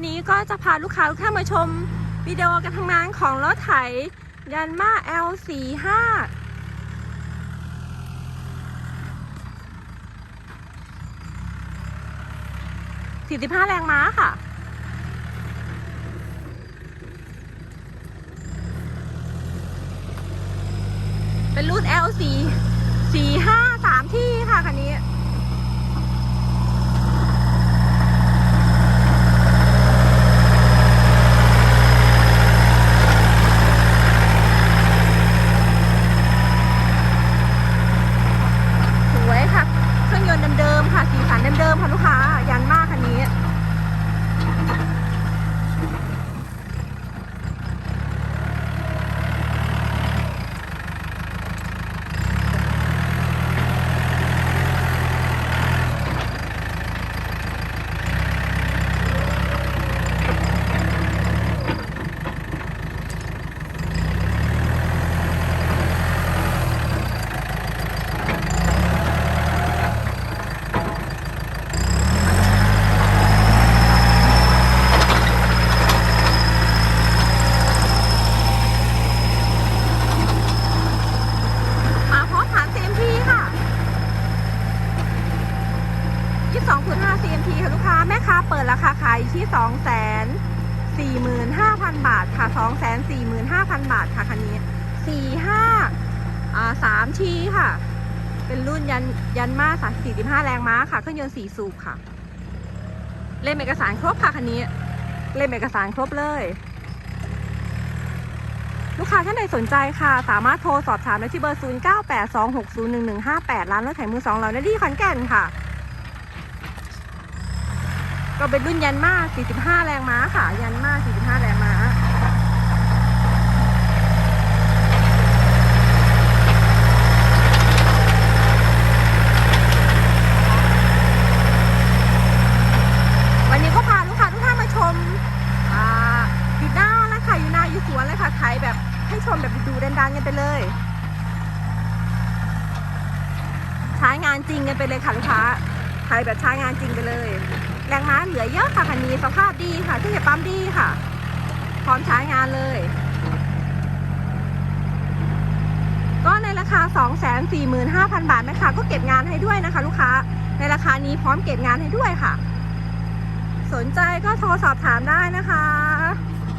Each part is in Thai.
ันนี้ก็จะพาลูกค้าทุกท่านมาชมวิดีโอการทำงานของรถไถยันมา L45 45แรงม้าค่ะ เป็นรุ่น L4 4 5 3ที่ค่ะคันนี้ สวยค่ะ เครื่องยนต์เดิมๆค่ะ สีสันเดิมๆค่ะลูกค้า ยันมากคันนี้ มาพร้อมฐาน CMT ค่ะ 22.5 CMT ค่ะลูกค้า แม่ค้าเปิดราคาขายอยู่ที่245,000บาทค่ะ245,000บาทค่ะคันนี้45อ่า3ทีค่ะ เป็นรุ่นยันยันมา45แรงม้าค่ะ เครื่องยนต์4สูบค่ะ เล่มเอกสารครบค่ะคันนี้ เล่มเอกสารครบเลย ลูกค้าท่านใดสนใจค่ะ สามารถโทรสอบถามได้ที่เบอร์ 0982601158 ร้านรถไถมือสองเราในที่ขอนแก่นค่ะ ก็เป็นรุ่นยันมา45 แรงม้าค่ะ ยันมา45 แรงม้าวันนี้ก็พาลูกค้าทุกท่านมาชมอ่าอยู่หน้าแล้วค่ะอยู่หน้าอยู่สวนเลยค่ะไทยแบบให้ชมแบบดูดันๆกันไปเลยใช้งานจริงกันไปเลยค่ะลูกค้าไทยแบบใช้งานจริงไปเลย แรงม้าเหลือเยอะค่ะคันนี้สภาพดีค่ะที่จะปั๊มดีค่ะ พร้อมใช้งานเลย ก็ในราคา 245,000 บาทแม่ค้าก็เก็บงานให้ด้วยนะคะ ลูกค้า ในราคานี้พร้อมเก็บงานให้ด้วยค่ะ สนใจก็โทรสอบถามได้นะคะ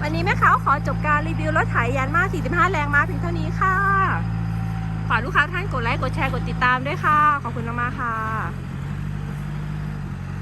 วันนี้แม่ค้าขอจบการรีวิวรถไถยันมา45 แรงม้าเพียงเท่านี้ค่ะฝากลูกค้าท่านกดไลค์ กดแชร์ กดติดตามด้วยค่ะ ขอบคุณมากๆค่ะ